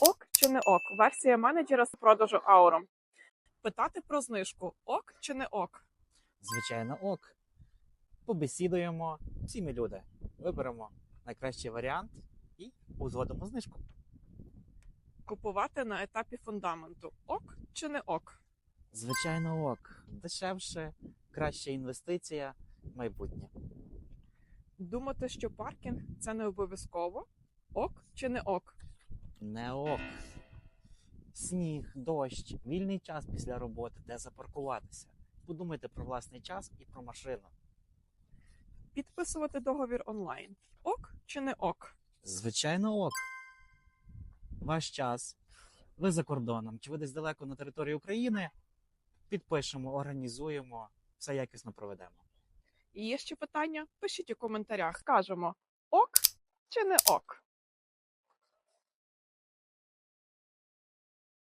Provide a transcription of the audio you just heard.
Ок чи не ок? Версія менеджера з продажу Аурум. Питати про знижку ок чи не ок? Звичайно, ок. Побесідуємо, всі ми люди. Виберемо найкращий варіант і узгодимо знижку. Купувати на етапі фундаменту ок чи не ок? Звичайно, ок. Дешевше, краща інвестиція, майбутнє. Думати, що паркінг це не обов'язково? Ок чи не ок? Не ок. Сніг, дощ, вільний час після роботи, де запаркуватися. Подумайте про власний час і про машину. Підписувати договір онлайн. Ок чи не ок? Звичайно, ок. Ваш час. Ви за кордоном, чи ви десь далеко на території України. Підпишемо, організуємо, все якісно проведемо. І є ще питання? Пишіть у коментарях. Скажемо ок чи не ок.